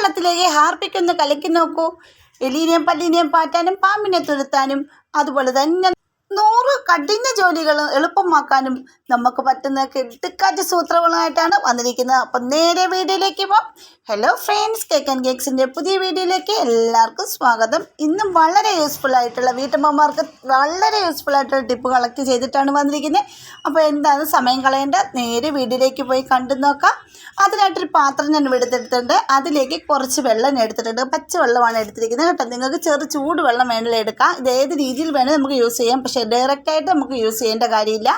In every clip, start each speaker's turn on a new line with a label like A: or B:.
A: വെള്ളത്തിലേക്ക് ഹാർപ്പിക്കൊന്ന് കലക്കി നോക്കൂ. എലീനെയും പല്ലീനെയും പാറ്റാനും പാമ്പിനെ തുരുത്താനും അതുപോലെ തന്നെ നൂറ് കഠിന ജോലികൾ എളുപ്പമാക്കാനും നമുക്ക് പറ്റുന്ന കെട്ടിക്കാറ്റ് സൂത്രങ്ങളുമായിട്ടാണ് വന്നിരിക്കുന്നത്. അപ്പം നേരെ വീഡിയോയിലേക്ക് പോകാം ഹലോ ഫ്രണ്ട്സ് കേക്ക് ആൻഡ് കേക്സിന്റെ പുതിയ വീഡിയോയിലേക്ക് എല്ലാവർക്കും സ്വാഗതം. ഇന്നും വളരെ യൂസ്ഫുൾ ആയിട്ടുള്ള വീട്ടമ്മമാർക്ക് വളരെ യൂസ്ഫുൾ ആയിട്ടുള്ള ടിപ്പ് കളക്ട് ചെയ്തിട്ടാണ് വന്നിരിക്കുന്നത്. അപ്പോൾ എന്താണ് സമയം കളയേണ്ട നേരെ വീഡിയോയിലേക്ക് പോയി കണ്ടു നോക്കാം. അതിനായിട്ടൊരു പാത്രം ഞാൻ എടുത്തിട്ടുണ്ട്. അതിലേക്ക് കുറച്ച് വെള്ളം എടുത്തിട്ടുണ്ട്. പച്ചവെള്ളമാണ് എടുത്തിരിക്കുന്നത് കേട്ടോ. നിങ്ങൾക്ക് ചെറു ചൂട് വെള്ളം വേണമെങ്കിൽ എടുക്കാം. ഇത് ഏത് രീതിയിൽ വേണേൽ നമുക്ക് യൂസ് ചെയ്യാം. പക്ഷേ ഡയറക്റ്റായിട്ട് നമുക്ക് യൂസ് ചെയ്യേണ്ട കാര്യമില്ല.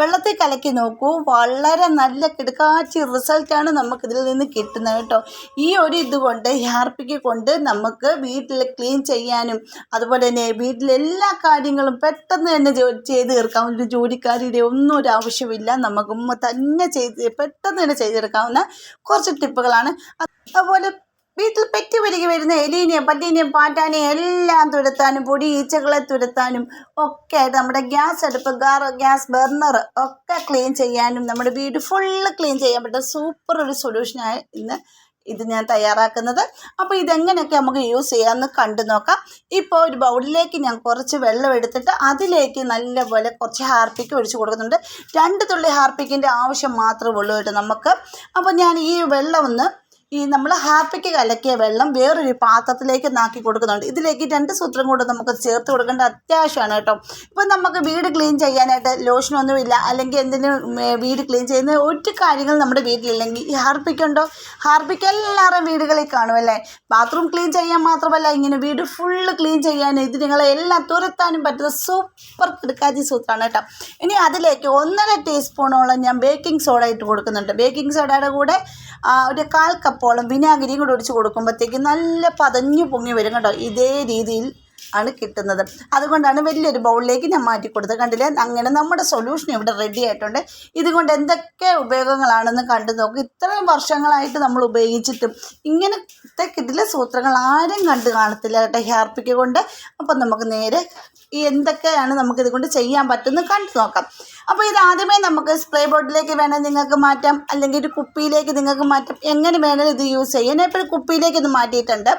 A: വെള്ളത്തിൽ കലക്കി നോക്കൂ. വളരെ നല്ല കിടക്കാച്ചി റിസൾട്ടാണ് നമുക്കിതിൽ നിന്ന് കിട്ടുന്നത് കേട്ടോ. ഈ ഒരു ഇതുകൊണ്ട് ഹാർപ്പിക്ക് കൊണ്ട് നമുക്ക് വീട്ടിൽ ക്ലീൻ ചെയ്യാനും അതുപോലെ തന്നെ വീട്ടിലെല്ലാ കാര്യങ്ങളും പെട്ടെന്ന് തന്നെ ചെയ്ത് തീർക്കാം ഒരു ജോലിക്കാരിയുടെ ഒന്നും ഒരു ആവശ്യമില്ല നമുക്ക് തന്നെ ചെയ്ത് പെട്ടെന്ന് തന്നെ ചെയ്തെടുക്കാവുന്ന കുറച്ച് ടിപ്പുകളാണ് അതുപോലെ വീട്ടിൽ പെറ്റി പെരുകി വരുന്ന എലീനെയും പല്ലീനെയും പാറ്റാനെയും എല്ലാം തുരത്താനും പൊടി ഈച്ചകളെ തുരത്താനും ഒക്കെ ആയിട്ട് നമ്മുടെ ഗ്യാസ് അടുപ്പ് ഗാർ ഗ്യാസ് ബർണർ ഒക്കെ ക്ലീൻ ചെയ്യാനും നമ്മുടെ വീട് ഫുള്ള് ക്ലീൻ ചെയ്യാൻ പറ്റുന്ന സൂപ്പർ ഒരു സൊല്യൂഷനായി ഇന്ന് ഇത് ഞാൻ തയ്യാറാക്കുന്നത്. അപ്പോൾ ഇതെങ്ങനെയൊക്കെ നമുക്ക് യൂസ് ചെയ്യാമെന്ന് കണ്ടു നോക്കാം. ഇപ്പോൾ ഒരു ബൗളിലേക്ക് ഞാൻ കുറച്ച് വെള്ളം എടുത്തിട്ട് അതിലേക്ക് നല്ലപോലെ കുറച്ച് ഹാർപ്പിക്ക് ഒഴിച്ചു കൊടുക്കുന്നുണ്ട്. രണ്ട് തുള്ളി ഹാർപ്പിക്കിന്റെ ആവശ്യം മാത്രമേ ഉള്ളൂ നമുക്ക്. അപ്പോൾ ഞാൻ ഈ വെള്ളം ഒന്ന് ഈ നമ്മൾ ഹാപ്പിക്ക് കലക്കിയ വെള്ളം വേറൊരു പാത്രത്തിലേക്ക് നാക്കി കൊടുക്കുന്നുണ്ട്. ഇതിലേക്ക് രണ്ട് സൂത്രം കൂടെ നമുക്ക് ചേർത്ത് കൊടുക്കേണ്ട അത്യാവശ്യമാണ് കേട്ടോ. ഇപ്പം നമുക്ക് വീട് ക്ലീൻ ചെയ്യാനായിട്ട് ലോഷനൊന്നുമില്ല അല്ലെങ്കിൽ എന്തിനും വീട് ക്ലീൻ ചെയ്യുന്ന ഒരു കാര്യങ്ങൾ നമ്മുടെ വീട്ടിലില്ലെങ്കിൽ ഈ ഹാർപ്പിക്കുണ്ടോ ഹാർപ്പിക്ക് എല്ലാവരും വീടുകളിൽ കാണുമല്ലേ ബാത്റൂം ക്ലീൻ ചെയ്യാൻ മാത്രമല്ല ഇങ്ങനെ വീട് ഫുള്ള് ക്ലീൻ ചെയ്യാൻ ഇത് നിങ്ങളെ എല്ലാം തുരത്താനും പറ്റുന്ന സൂപ്പർ കിടക്കാതി സൂത്രമാണ് കേട്ടോ. ഇനി അതിലേക്ക് ഒന്നര ടീസ്പൂണോളം ഞാൻ ബേക്കിംഗ് സോഡ ഇട്ട് കൊടുക്കുന്നുണ്ട്. ബേക്കിംഗ് സോഡയുടെ കൂടെ ഒരു കാൽ കപ്പോളം വിനാഗിരിയും കൂടെ ഒഴിച്ച് കൊടുക്കുമ്പോഴത്തേക്ക് നല്ല പതഞ്ഞു പൊങ്ങി വരും കേട്ടോ ഇതേ രീതിയിൽ ആണ് കിട്ടുന്നത്. അതുകൊണ്ടാണ് വലിയൊരു ബൗളിലേക്ക് ഞാൻ മാറ്റി കൊടുത്തത്. കണ്ടില്ലേ? അങ്ങനെ നമ്മുടെ സൊല്യൂഷൻ ഇവിടെ റെഡി ആയിട്ടുണ്ട്. ഇതുകൊണ്ട് എന്തൊക്കെ ഉപയോഗങ്ങളാണെന്ന് കണ്ടു നോക്കും. ഇത്രയും വർഷങ്ങളായിട്ട് നമ്മൾ ഉപയോഗിച്ചിട്ടും ഇങ്ങനത്തെ ഇതിലെ സൂത്രങ്ങൾ ആരും കണ്ടു കാണത്തില്ല കേട്ടോ ഹെയർപ്പിക്ക് കൊണ്ട്. അപ്പം നമുക്ക് നേരെ ഈ എന്തൊക്കെയാണ് നമുക്ക് ഇതുകൊണ്ട് ചെയ്യാൻ പറ്റുന്നത് കണ്ടു നോക്കാം. അപ്പോൾ ഇത് ആദ്യമേ നമുക്ക് സ്പ്രേ ബോർഡിലേക്ക് വേണേൽ നിങ്ങൾക്ക് മാറ്റാം. അല്ലെങ്കിൽ ഒരു കുപ്പിയിലേക്ക് നിങ്ങൾക്ക് മാറ്റാം. എങ്ങനെ വേണേലും ഇത് യൂസ് ചെയ്യാം. ഞാൻ കുപ്പിയിലേക്ക് ഇത് മാറ്റിയിട്ടുണ്ട്.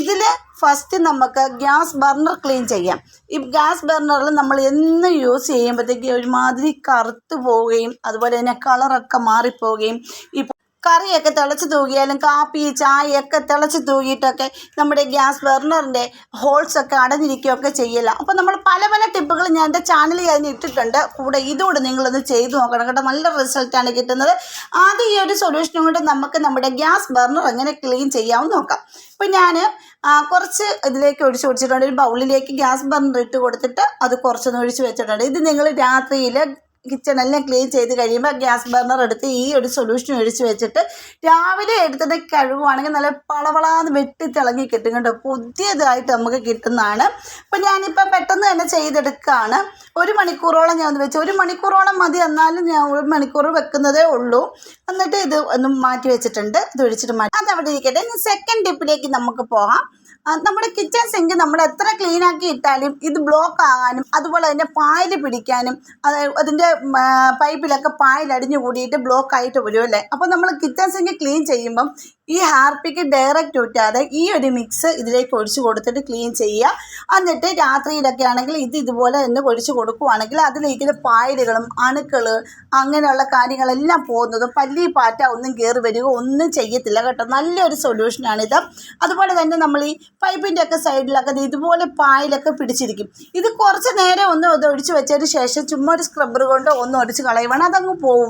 A: ഇതിൽ ഫസ്റ്റ് നമുക്ക് ഗ്യാസ് ബർണർ ക്ലീൻ ചെയ്യാം. ഈ ഗ്യാസ് ബർണറിൽ നമ്മൾ എന്നും യൂസ് ചെയ്യുമ്പോഴത്തേക്ക് ഒരുമാതിരി കറുത്ത് പോവുകയും അതുപോലെ തന്നെ കളറൊക്കെ മാറിപ്പോവുകയും ഈ കറിയൊക്കെ തിളച്ച് തൂകിയാലും കാപ്പി ചായയൊക്കെ തിളച്ച് തൂകിയിട്ടൊക്കെ നമ്മുടെ ഗ്യാസ് ബർണറിന്റെ ഹോൾസൊക്കെ അടഞ്ഞിരിക്കുകയൊക്കെ ചെയ്യില്ല അപ്പോൾ നമ്മൾ പല പല ടിപ്പുകൾ ഞാൻ എന്റെ ചാനലിൽ അതിന് ഇട്ടിട്ടുണ്ട്. കൂടെ ഇതുകൂടെ നിങ്ങളൊന്ന് ചെയ്ത് നോക്കണം കേട്ടോ. നല്ല റിസൾട്ടാണ് കിട്ടുന്നത്. ആദ്യം ഈ ഒരു സൊല്യൂഷനും കൊണ്ട് നമുക്ക് നമ്മുടെ ഗ്യാസ് ബർണർ എങ്ങനെ ക്ലീൻ ചെയ്യാമെന്ന് നോക്കാം. ഇപ്പം ഞാൻ കുറച്ച് ഇതിലേക്ക് ഒഴിച്ച് കൊടുത്തിട്ടുണ്ട്. ഒരു ബൗളിലേക്ക് ഗ്യാസ് ബർണർ ഇട്ട് കൊടുത്തിട്ട് അത് കുറച്ചൊന്ന് ഒഴിച്ച് വെച്ചിട്ടുണ്ട്. ഇത് നിങ്ങൾ രാത്രിയിൽ കിച്ചണെല്ലാം ക്ലീൻ ചെയ്ത് കഴിയുമ്പോൾ ഗ്യാസ് ബർണർ എടുത്ത് ഈ ഒരു സൊല്യൂഷൻ ഒഴിച്ച് വെച്ചിട്ട് രാവിലെ എടുത്തിട്ട് കഴുകുവാണെങ്കിൽ നല്ല പളവളാന്ന് വെട്ടി തിളങ്ങി കിട്ടും കേട്ടോ. പുതിയതായിട്ട് നമുക്ക് കിട്ടുന്നതാണ്. അപ്പം ഞാനിപ്പോൾ പെട്ടെന്ന് തന്നെ ചെയ്തെടുക്കുകയാണ് ഒരു മണിക്കൂറോളം ഞാൻ ഒന്ന് വെച്ചു ഒരു മണിക്കൂറോളം മതി എന്നാലും ഞാൻ ഒരു മണിക്കൂർ വെക്കുന്നതേ ഉള്ളൂ. എന്നിട്ട് ഇത് ഒന്ന് മാറ്റി വെച്ചിട്ടുണ്ട്. ഇത് ഒഴിച്ചിട്ട് മാറ്റി അതവിടെ ഇരിക്കട്ടെ. സെക്കൻഡ് ടിപ്പിലേക്ക് നമുക്ക് പോകാം. നമ്മുടെ കിച്ചൺ സിങ്ക് നമ്മൾ എത്ര ക്ലീൻ ആക്കി ഇട്ടാലും ഇത് ബ്ലോക്ക് ആകാനും അതുപോലെ അതിന്റെ പായൽ പിടിക്കാനും അത് അതിന്റെ പൈപ്പിലൊക്കെ പായൽ അടിഞ്ഞു കൂടിയിട്ട് ബ്ലോക്ക് ആയിട്ട് വരും അല്ലേ? അപ്പോൾ നമ്മൾ കിച്ചൺ സിങ്ക് ക്ലീൻ ചെയ്യുമ്പം ഈ ഹാർപ്പിക്ക് ഡയറക്റ്റ് ഊറ്റാതെ ഈ ഒരു മിക്സ് ഇതിലേക്ക് ഒഴിച്ചു കൊടുത്തിട്ട് ക്ലീൻ ചെയ്യുക. എന്നിട്ട് രാത്രിയിലൊക്കെ ആണെങ്കിൽ ഇത് ഇതുപോലെ തന്നെ ഒഴിച്ചു കൊടുക്കുവാണെങ്കിൽ അതിലേക്ക് പായലുകളും അണുക്കൾ അങ്ങനെയുള്ള കാര്യങ്ങളെല്ലാം പോകുന്നതും പല്ലി പാറ്റ ഒന്നും കയറി വരിക ഒന്നും ചെയ്യത്തില്ല കേട്ടോ. നല്ലൊരു സൊല്യൂഷനാണിത് അതുപോലെ തന്നെ നമ്മൾ ഈ പൈപ്പിന്റെ ഒക്കെ സൈഡിലൊക്കെ ഇതുപോലെ പായലൊക്കെ പിടിച്ചിരിക്കും. ഇത് കുറച്ച് നേരം ഒന്ന് ഇത് ഒഴിച്ച് വെച്ചതിന് ശേഷം ചുമ്മാ ഒരു സ്ക്രബ്ബർ കൊണ്ട് ഒന്ന് ഒടിച്ച് കളയുവാണ്. അതങ്ങ് പോകും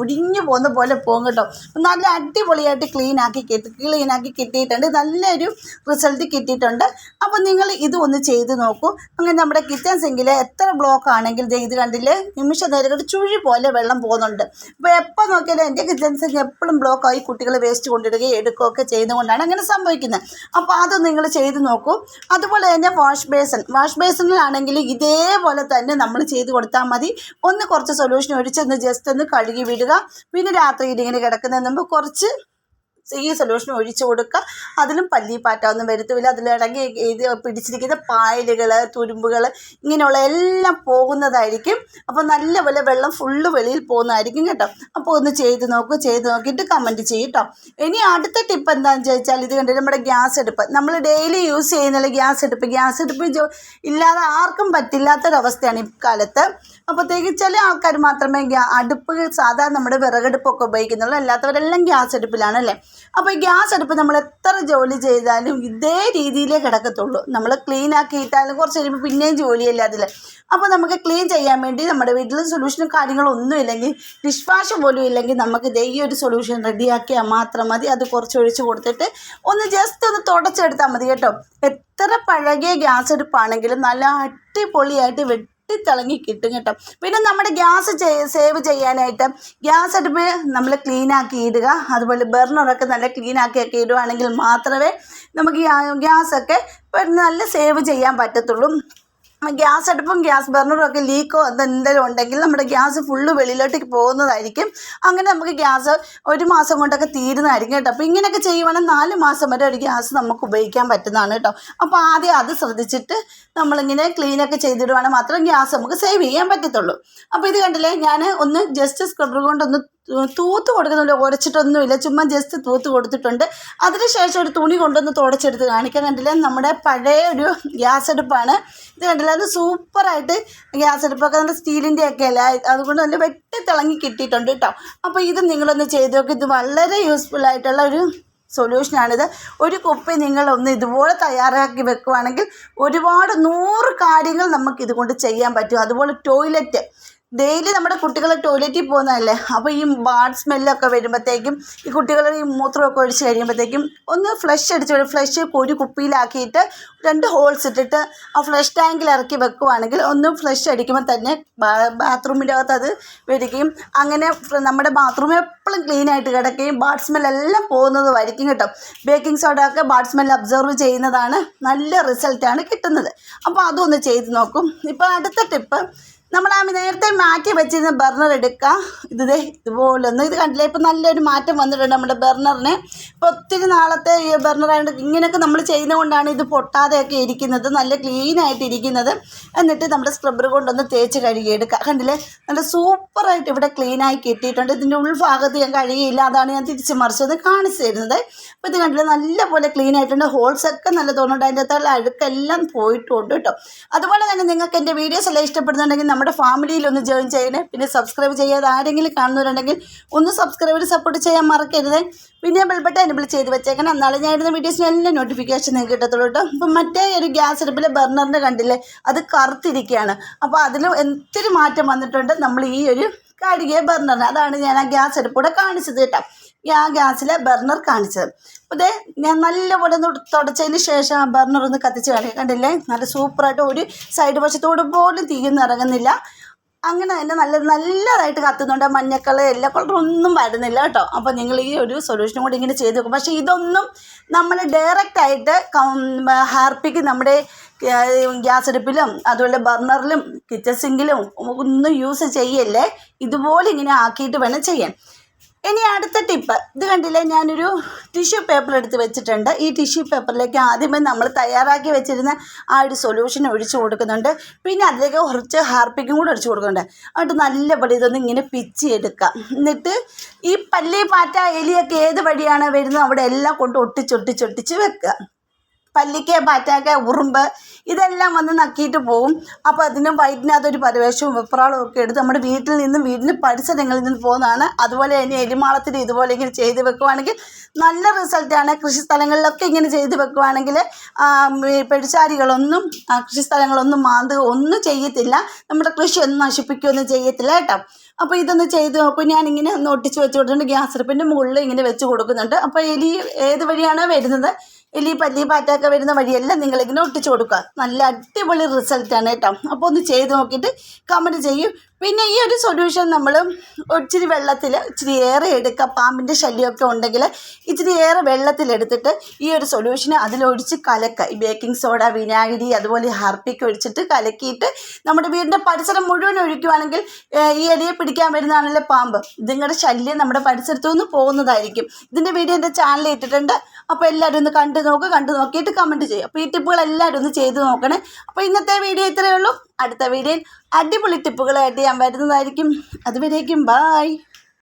A: പോകുന്ന പോലെ പോകും കേട്ടോ. നല്ല അടിപൊളിയായിട്ട് ക്ലീൻ ആക്കി കിട്ടി ക്ലീൻ ആക്കി കിട്ടിയിട്ടുണ്ട്. നല്ലൊരു റിസൾട്ട് കിട്ടിയിട്ടുണ്ട്. അപ്പോൾ നിങ്ങൾ ഇത് ഒന്ന് ചെയ്ത് നോക്കൂ. അങ്ങനെ നമ്മുടെ കിച്ചൺ സിങ്കിൽ എത്ര ബ്ലോക്ക് ആണെങ്കിൽ ഇത് കണ്ടില്ലേ? നിമിഷ നേരം കൊണ്ട് ചുഴി പോലെ വെള്ളം പോകുന്നുണ്ട്. അപ്പോൾ എപ്പോൾ നോക്കിയാലും എന്റെ കിച്ചൺ സിങ്ക് എപ്പോഴും ബ്ലോക്കായി കുട്ടികൾ വേസ്റ്റ് കൊണ്ടിടുകയും എടുക്കുകയൊക്കെ ചെയ്യുന്നതുകൊണ്ടാണ് അങ്ങനെ സംഭവിക്കുന്നത്. അപ്പോൾ അത് നിങ്ങൾ ചെയ്ത് നോക്കൂ. അതുപോലെ തന്നെ വാഷ് ബേസൺ. വാഷ് ബേസണിലാണെങ്കിൽ ഇതേപോലെ തന്നെ നമ്മൾ ചെയ്ത് കൊടുത്താൽ മതി. ഒന്ന് കുറച്ച് സൊല്യൂഷൻ ഒഴിച്ചൊന്ന് ജസ്റ്റ് ഒന്ന് കഴുകി വിടുക. പിന്നെ രാത്രിയിൽ ഇങ്ങനെ കിടക്കുന്നതിന് മുമ്പ് കുറച്ച് ഈ സൊല്യൂഷൻ ഒഴിച്ചു കൊടുക്കുക അതിലും പല്ലി പാറ്റൊന്നും വരുത്തില്ല അതിലിടങ്ങി ഇത് പിടിച്ചിരിക്കുന്ന പായലുകൾ തുരുമ്പുകൾ ഇങ്ങനെയുള്ള എല്ലാം പോകുന്നതായിരിക്കും. അപ്പോൾ നല്ലപോലെ വെള്ളം ഫുള്ള് വെളിയിൽ പോകുന്നതായിരിക്കും കേട്ടോ. അപ്പോൾ ഒന്ന് ചെയ്ത് നോക്കുക ചെയ്ത് നോക്കിയിട്ട് കമന്റ് ചെയ്യും കേട്ടോ ഇനി അടുത്ത ടിപ്പ് എന്താണെന്ന് ചോദിച്ചാൽ ഇത് കണ്ടിട്ട് നമ്മുടെ ഗ്യാസ് അടുപ്പ്. നമ്മൾ ഡെയിലി യൂസ് ചെയ്യുന്ന ഗ്യാസ് അടുപ്പ്? ഗ്യാസ് അടുപ്പ് ഇല്ലാതെ ആർക്കും പറ്റില്ലാത്തൊരവസ്ഥയാണ് ഇക്കാലത്ത്. അപ്പോഴത്തേക്ക് ചില ആൾക്കാർ മാത്രമേ അടുപ്പ് സാധാരണ നമ്മുടെ വിറകടുപ്പൊക്കെ ഉപയോഗിക്കുന്നുള്ളൂ. അല്ലാത്തവരെല്ലാം ഗ്യാസ് അടുപ്പിലാണ് അല്ലേ? അപ്പോൾ ഈ ഗ്യാസ് അടുപ്പ് നമ്മൾ എത്ര ജോലി ചെയ്താലും ഇതേ രീതിയിലേ കിടക്കത്തുള്ളൂ. നമ്മൾ ക്ലീൻ ആക്കിയിട്ടാലും കുറച്ച് കഴിയുമ്പോൾ പിന്നെയും ജോലിയല്ല അതിൽ. അപ്പോൾ നമുക്ക് ക്ലീൻ ചെയ്യാൻ വേണ്ടി നമ്മുടെ വീട്ടിൽ സൊല്യൂഷനും കാര്യങ്ങളൊന്നും ഇല്ലെങ്കിൽ ഡിഷ് വാഷ് പോലും ഇല്ലെങ്കിൽ നമുക്ക് ഇതേ ഈ ഒരു സൊല്യൂഷൻ റെഡിയാക്കിയാൽ മാത്രം മതി. അത് കുറച്ച് ഒഴിച്ച് കൊടുത്തിട്ട് ഒന്ന് ജസ്റ്റ് ഒന്ന് തുടച്ചെടുത്താൽ മതി കേട്ടോ. എത്ര പഴകിയ ഗ്യാസ് അടുപ്പാണെങ്കിലും നല്ല അടിപൊളിയായിട്ട് വെട്ടിത്തിളങ്ങി കിട്ടും കേട്ടോ. പിന്നെ നമ്മുടെ ഗ്യാസ് സേവ് ചെയ്യാനായിട്ട് ഗ്യാസ് അടുപ്പ് നമ്മൾ ക്ലീൻ ആക്കി ഇടുക. അതുപോലെ ബർണറൊക്കെ നല്ല ക്ലീൻ ആക്കിയൊക്കെ ഇടുവാണെങ്കിൽ മാത്രമേ നമുക്ക് ഗ്യാസൊക്കെ നല്ല സേവ് ചെയ്യാൻ പറ്റത്തുള്ളൂ. ഗ്യാസ് അടുപ്പും ഗ്യാസ് ബർണറും ഒക്കെ ലീക്കോ എന്തെങ്കിലും ഉണ്ടെങ്കിൽ നമ്മുടെ ഗ്യാസ് ഫുള്ള് വെളിയിലോട്ടേക്ക് പോകുന്നതായിരിക്കും. അങ്ങനെ നമുക്ക് ഗ്യാസ് ഒരു മാസം കൊണ്ടൊക്കെ തീരുന്നതായിരിക്കും കേട്ടോ. അപ്പോൾ ഇങ്ങനെയൊക്കെ ചെയ്യുവാണെങ്കിൽ നാല് മാസം വരെ ഒരു ഗ്യാസ് നമുക്ക് ഉപയോഗിക്കാൻ പറ്റുന്നതാണ് കേട്ടോ. അപ്പോൾ ആദ്യം അത് ശ്രദ്ധിച്ചിട്ട് നമ്മളിങ്ങനെ ക്ലീനൊക്കെ ചെയ്തിടുവാണെങ്കിൽ മാത്രം ഗ്യാസ് നമുക്ക് സേവ് ചെയ്യാൻ പറ്റത്തുള്ളൂ. അപ്പോൾ ഇത് കണ്ടില്ലേ? ഞാൻ ഒന്ന് ജസ്റ്റ് സ്ക്രബർ കൊണ്ടൊന്ന് തൂത്ത് കൊടുക്കുന്നില്ല ഉരച്ചിട്ടൊന്നുമില്ല. ചുമ്മാ ജസ്റ്റ് തൂത്ത് കൊടുത്തിട്ടുണ്ട്. അതിനുശേഷം ഒരു തുണി കൊണ്ടൊന്ന് തുടച്ചെടുത്ത് കാണിക്കാൻ കണ്ടില്ല? നമ്മുടെ പഴയ ഒരു ഗ്യാസ് അടുപ്പാണ്. ഇത് കണ്ടില്ല? അത് സൂപ്പറായിട്ട് ഗ്യാസ് അടുപ്പൊക്കെ നല്ല സ്റ്റീലിന്റെ ഒക്കെ അല്ല? അതുകൊണ്ട് നല്ല വെട്ടി തിളങ്ങി കിട്ടിയിട്ടുണ്ട് കേട്ടോ. അപ്പോൾ ഇത് നിങ്ങളൊന്ന് ചെയ്ത് നോക്കി. ഇത് വളരെ യൂസ്ഫുൾ ആയിട്ടുള്ള ഒരു സൊല്യൂഷനാണിത് ഒരു കുപ്പി നിങ്ങളൊന്ന് ഇതുപോലെ തയ്യാറാക്കി വെക്കുവാണെങ്കിൽ ഒരുപാട് നൂറ് കാര്യങ്ങൾ നമുക്ക് ഇതുകൊണ്ട് ചെയ്യാൻ പറ്റും. അതുപോലെ ടോയ്ലറ്റ് ഡെയിലി നമ്മുടെ കുട്ടികൾ ടോയ്ലറ്റിൽ പോകുന്നതല്ലേ? അപ്പോൾ ഈ ബാഡ് സ്മെല്ലൊക്കെ വരുമ്പോഴത്തേക്കും ഈ കുട്ടികൾ ഈ മൂത്രമൊക്കെ ഒഴിച്ച് കഴിയുമ്പോഴത്തേക്കും ഒന്ന് ഫ്ലഷ് അടിച്ച് വിടും ഫ്ലഷ് ഒരു കുപ്പിയിലാക്കിയിട്ട് രണ്ട് ഹോൾസ് ഇട്ടിട്ട് ആ ഫ്ലഷ് ടാങ്കിൽ ഇറക്കി വെക്കുവാണെങ്കിൽ ഒന്ന് ഫ്ലഷ് അടിക്കുമ്പോൾ തന്നെ ബാത്റൂമിന്റെ അകത്ത് അത് വരികയും അങ്ങനെ നമ്മുടെ ബാത്റൂം എപ്പോഴും ക്ലീൻ ആയിട്ട് കിടക്കുകയും ബാഡ് സ്മെല്ലെല്ലാം പോകുന്നതുമായിരിക്കും കേട്ടോ. ബേക്കിംഗ് സോഡ ഒക്കെ ബാഡ് സ്മെൽ അബ്സർവ് ചെയ്യുന്നതാണ് നല്ല റിസൾട്ടാണ് കിട്ടുന്നത്. അപ്പോൾ അതൊന്ന് ചെയ്ത് നോക്കും. ഇപ്പോൾ അടുത്ത ടിപ്പ് നമ്മൾ ആ നേരത്തെ മാറ്റി വെച്ചിരുന്ന ബർണർ എടുക്കുക ഇത് ഇതുപോലെ ഒന്ന് ഇത് കണ്ടില്ലേ? ഇപ്പം നല്ലൊരു മാറ്റം വന്നിട്ടുണ്ട് നമ്മുടെ ബർണറിന്. ഇപ്പോൾ ഒത്തിരി നാളത്തെ ഈ ബർണറായതുകൊണ്ട് ഇങ്ങനെയൊക്കെ നമ്മൾ ചെയ്യുന്നതുകൊണ്ടാണ് ഇത് പൊട്ടാതെയൊക്കെ ഇരിക്കുന്നത്. നല്ല ക്ലീൻ ആയിട്ട് ഇരിക്കുന്നത്. എന്നിട്ട് നമ്മുടെ സ്ക്രബ്ബർ കൊണ്ടൊന്ന് തേച്ച് കഴുകി കഴുകിയെടുക്കുക കണ്ടില്ലേ? നല്ല സൂപ്പറായിട്ട് ഇവിടെ ക്ലീനായി കിട്ടിയിട്ടുണ്ട്. ഇതിന്റെ ഉൾഭാഗത്ത് ഞാൻ കഴുകിയില്ല. അതാണ് ഞാൻ തിരിച്ച് മറിച്ചത് കാണിച്ചു തരുന്നത്. അപ്പോൾ ഇത് കണ്ടില്ലേ? നല്ലപോലെ ക്ലീൻ ആയിട്ടുണ്ട്. ഹോൾസ് ഒക്കെ നല്ല തോന്നുന്നുണ്ട്. അതിന്റെ അകത്തുള്ള അഴുക്കെല്ലാം പോയിട്ടുണ്ട് കേട്ടോ. അതുപോലെ തന്നെ നിങ്ങൾക്ക് എന്റെ വീഡിയോസ് എല്ലാം ഇഷ്ടപ്പെടുന്നുണ്ടെങ്കിൽ നമ്മുടെ ഫാമിലിയിൽ ഒന്ന് ജോയിൻ ചെയ്യണേ. പിന്നെ സബ്സ്ക്രൈബ് ചെയ്യാതെ ആരെങ്കിലും കാണുന്നവരുണ്ടെങ്കിൽ ഒന്ന് സബ്സ്ക്രൈബ് സപ്പോർട്ട് ചെയ്യാൻ മറക്കരുത്. പിന്നെ ബെൽബട്ടൺ എനബിൾ ചെയ്ത് വെച്ചേക്കണം. എന്നാലും ഞാൻ ഇടുന്ന വീഡിയോസിന് എല്ലാം നോട്ടിഫിക്കേഷൻ നിങ്ങൾക്ക് കിട്ടത്തുള്ളൂ കേട്ടോ അപ്പം മറ്റേ ഒരു ഗ്യാസ് അടുപ്പിലെ ബർണറിന്റെ കണ്ടില്ലേ? അത് കറുത്തിരിക്കുകയാണ് അപ്പോൾ അതിൽ ഒത്തിരി മാറ്റം വന്നിട്ടുണ്ട്? നമ്മൾ ഈ ഒരു കഴുകിയ ബർണർ അതാണ് ഞാൻ ആ ഗ്യാസ് അടുപ്പൂടെ കാണിച്ചത് കേട്ടോ. ആ ഗ്യാസിലെ ബർണർ കാണിച്ചത്. അപ്പോൾ ഇതേ ഞാൻ നല്ലപോലെ ഒന്ന് തുടച്ചതിന് ശേഷം ആ ബർണർ ഒന്ന് കത്തിച്ച് കളി കണ്ടില്ലേ? നല്ല സൂപ്പറായിട്ട് ഒരു സൈഡ് വശത്തോട് പോലും തീയൊന്നും ഇറങ്ങുന്നില്ല. അങ്ങനെ തന്നെ നല്ല നല്ലതായിട്ട് കത്തുന്നുണ്ട്. മഞ്ഞക്കളർ എല്ലാ കളറും ഒന്നും വരുന്നില്ല കേട്ടോ. അപ്പോൾ നിങ്ങൾ ഈ ഒരു സൊല്യൂഷനും കൂടി ഇങ്ങനെ ചെയ്ത് നോക്കും. പക്ഷേ ഇതൊന്നും നമ്മൾ ഡയറക്റ്റായിട്ട് ഹാർപ്പിക്ക് നമ്മുടെ ഗ്യാസ് അടുപ്പിലും അതുപോലെ ബർണറിലും കിച്ചൺ സിങ്കിലും ഒന്നും യൂസ് ചെയ്യല്ലേ? ഇതുപോലെ ഇങ്ങനെ ആക്കിയിട്ട് വേണം ചെയ്യാൻ. ഇനി അടുത്ത ടിപ്പ്. ഇത് കണ്ടില്ലേ? ഞാനൊരു ടിഷ്യൂ പേപ്പർ എടുത്ത് വെച്ചിട്ടുണ്ട്. ഈ ടിഷ്യൂ പേപ്പറിലേക്ക് ആദ്യമേ നമ്മൾ തയ്യാറാക്കി വെച്ചിരുന്ന ആ ഒരു സൊല്യൂഷൻ ഒഴിച്ചു കൊടുക്കുന്നുണ്ട്. പിന്നെ അതിലേക്ക് കുറച്ച് ഹാർപ്പിക്കും കൂടെ ഒഴിച്ചു കൊടുക്കുന്നുണ്ട്. എന്നിട്ട് നല്ലപടി ഇതൊന്ന് ഇങ്ങനെ പിച്ചി എടുക്കാം. എന്നിട്ട് ഈ പല്ലി പാറ്റ എലിയൊക്കെ ഏത് വഴിയാണ് വരുന്നത്? അവിടെ എല്ലാം കൊണ്ട് ഒട്ടിച്ചൊട്ടിച്ചൊട്ടിച്ച് വെക്കുക. പല്ലിക്ക പാറ്റാക്ക ഉറുമ്പ് ഇതെല്ലാം വന്ന് നക്കിയിട്ട് പോവും. അപ്പോൾ അതിന് വയറ്റിനകത്തൊരു പരിവേഷവും വെപ്രാളും ഒക്കെ എടുത്ത് നമ്മുടെ വീട്ടിൽ നിന്നും വീടിന് പരിസരങ്ങളിൽ നിന്ന് പോകുന്നതാണ്. അതുപോലെ തന്നെ എരുമാളത്തിൽ ഇതുപോലെ ഇങ്ങനെ ചെയ്ത് വെക്കുവാണെങ്കിൽ നല്ല റിസൾട്ടാണ് കൃഷി സ്ഥലങ്ങളിലൊക്കെ ഇങ്ങനെ ചെയ്ത് വെക്കുവാണെങ്കിൽ പെടിച്ചാരികളൊന്നും കൃഷി സ്ഥലങ്ങളൊന്നും മാന്തുക ഒന്നും ചെയ്യത്തില്ല. നമ്മുടെ കൃഷി ഒന്നും നശിപ്പിക്കുകയൊന്നും ചെയ്യത്തില്ല കേട്ടോ. അപ്പോൾ ഇതൊന്ന് ചെയ്ത് നോക്കും. ഞാനിങ്ങനെ ഒന്ന് ഒട്ടിച്ച് വെച്ച് കൊടുത്തിട്ടുണ്ട്. ഗ്യാസ് അടുപ്പിന്റെ മുകളിൽ ഇങ്ങനെ വെച്ച് കൊടുക്കുന്നുണ്ട്. അപ്പോൾ എലി ഏത് വഴിയാണോ വരുന്നത്? എലി പല്ലി പാറ്റൊക്കെ വരുന്ന വഴിയെല്ലാം നിങ്ങളിങ്ങനെ ഒട്ടിച്ചു കൊടുക്കുക. നല്ല അടിപൊളി റിസൾട്ടാണ് കേട്ടോ. അപ്പോൾ ഒന്ന് ചെയ്ത് നോക്കിയിട്ട് കമന്റ് ചെയ്യും. പിന്നെ ഈ ഒരു സൊല്യൂഷൻ നമ്മൾ ഇച്ചിരി വെള്ളത്തിൽ ഇച്ചിരി ഏറെ എടുക്കുക പാമ്പിന്റെ ശല്യമൊക്കെ ഉണ്ടെങ്കിൽ ഇച്ചിരി ഏറെ വെള്ളത്തിലെടുത്തിട്ട് ഈ ഒരു സൊല്യൂഷന് അതിലൊഴിച്ച് കലക്കുക ഈ ബേക്കിംഗ് സോഡ വിനാഗിരി അതുപോലെ ഹർപ്പിക്ക് ഒഴിച്ചിട്ട് കലക്കിയിട്ട് നമ്മുടെ വീടിന്റെ പരിസരം മുഴുവൻ ഒഴിക്കുവാണെങ്കിൽ ഈ എലിയെ പിടിക്കാൻ വരുന്നതാണല്ലോ പാമ്പ്. ഇതിങ്ങളുടെ ശല്യം നമ്മുടെ പരിസരത്തു നിന്ന് പോകുന്നതായിരിക്കും. ഇതിന്റെ വീഡിയോ എന്റെ ചാനലിൽ ഇട്ടിട്ടുണ്ട്. അപ്പോൾ എല്ലാവരും ഒന്ന് കണ്ടു നോക്കുക കണ്ടു നോക്കിയിട്ട് കമന്റ് ചെയ്യുക അപ്പോൾ ഈ ടിപ്പുകൾ എല്ലാവരും ഒന്ന് ചെയ്ത് നോക്കണേ. അപ്പോൾ ഇന്നത്തെ വീഡിയോ ഇത്രയേ ഉള്ളൂ. അടുത്ത വീഡിയോയിൽ അടിപൊളി ടിപ്പുകളായിട്ട് ഞാൻ വരുന്നതായിരിക്കും. അതുവരേക്കും ബായ്